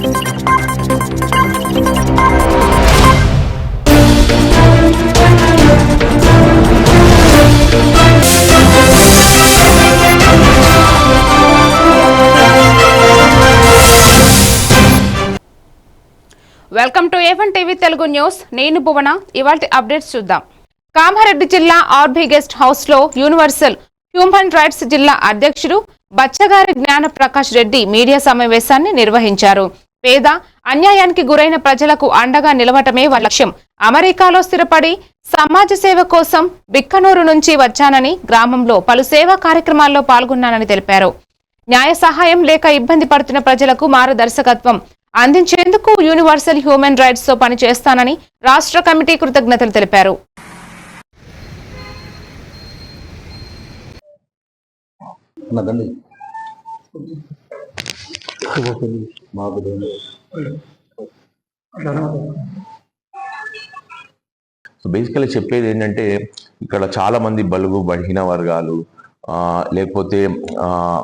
Welcome to A one TV Telugu news. నేను భువన. ఇవాటి updates చూద్దాం. కామారెడ్డి జిల్లా ఆర్బీ గెస్ట్ హౌస్లో యూనివర్సల్ హ్యూమన్ రైట్స్ జిల్లా అధ్యక్షుడు బచ్చగారి జ్ఞాన ప్రకాష్ రెడ్డి మీడియా సమావేశాన్ని నిర్వహించారు. పేద అన్యాయానికి గురైన ప్రజలకు అండగా నిలవటమే వాళ్ళ లక్ష్యం. అమెరికాలో స్థిరపడి సమాజ సేవ కోసం బిక్కనూరు నుంచి వచ్చానని గ్రామంలో పలు సేవా కార్యక్రమాల్లో పాల్గొన్నానని తెలిపారు. న్యాయ సహాయం లేక ఇబ్బంది పడుతున్న ప్రజలకు మార్గదర్శకత్వం అందించేందుకు యూనివర్సల్ హ్యూమన్ రైట్స్తో పనిచేస్తానని రాష్ట్ర కమిటీ కృతజ్ఞతలు తెలిపారు. మాకు సో బేసికలీ చెప్పేది ఏంటంటే ఇక్కడ చాలా మంది బలుగు బలహీన వర్గాలు లేకపోతే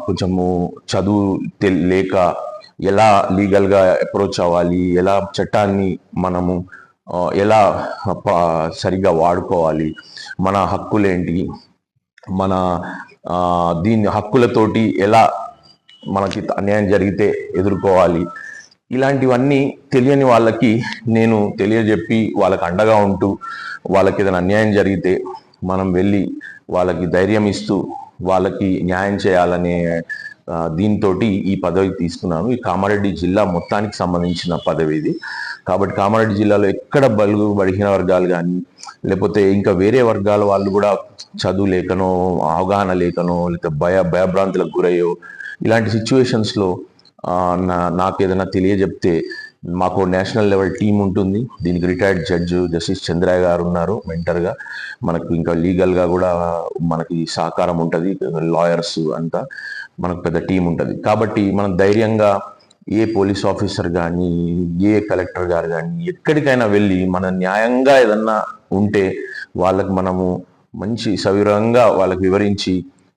కొంచెము చదువు లేక ఎలా లీగల్గా అప్రోచ్ అవ్వాలి ఎలా చట్టాన్ని మనము ఎలా సరిగ్గా వాడుకోవాలి మన హక్కులేంటి మన దీని హక్కులతోటి ఎలా మనకి అన్యాయం జరిగితే ఎదుర్కోవాలి. ఇలాంటివన్నీ తెలియని వాళ్ళకి నేను తెలియజెప్పి వాళ్ళకి అండగా ఉంటూ వాళ్ళకి ఏదైనా అన్యాయం జరిగితే మనం వెళ్ళి వాళ్ళకి ధైర్యం ఇస్తూ వాళ్ళకి న్యాయం చేయాలనే దీంతో ఈ పదవి తీసుకున్నాను. ఈ కామారెడ్డి జిల్లా మొత్తానికి సంబంధించిన పదవి ఇది. కాబట్టి కామారెడ్డి జిల్లాలో ఎక్కడ బలుగు బడిగిన వర్గాలు కానీ లేకపోతే ఇంకా వేరే వర్గాల వాళ్ళు కూడా చదువు లేకనో అవగాహన లేకనో లేకపోతే భయ భయభ్రాంతులకు గురయ్యో ఇలాంటి సిచ్యువేషన్స్లో నా నాకు ఏదైనా తెలియజెప్తే మాకు నేషనల్ లెవెల్ టీం ఉంటుంది. దీనికి రిటైర్డ్ జడ్జ్ జస్టిస్ చంద్రయ్య గారు ఉన్నారు మెంటర్గా మనకు ఇంకా లీగల్గా కూడా మనకి సహకారం ఉంటుంది లాయర్స్ అంతా మనకు పెద్ద టీం ఉంటుంది. కాబట్టి మనం ధైర్యంగా ఏ పోలీస్ ఆఫీసర్ కానీ ఏ కలెక్టర్ గారు కానీ ఎక్కడికైనా వెళ్ళి మన న్యాయంగా ఏదన్నా ఉంటే వాళ్ళకి మనము మంచి సవివరంగా వాళ్ళకి వివరించి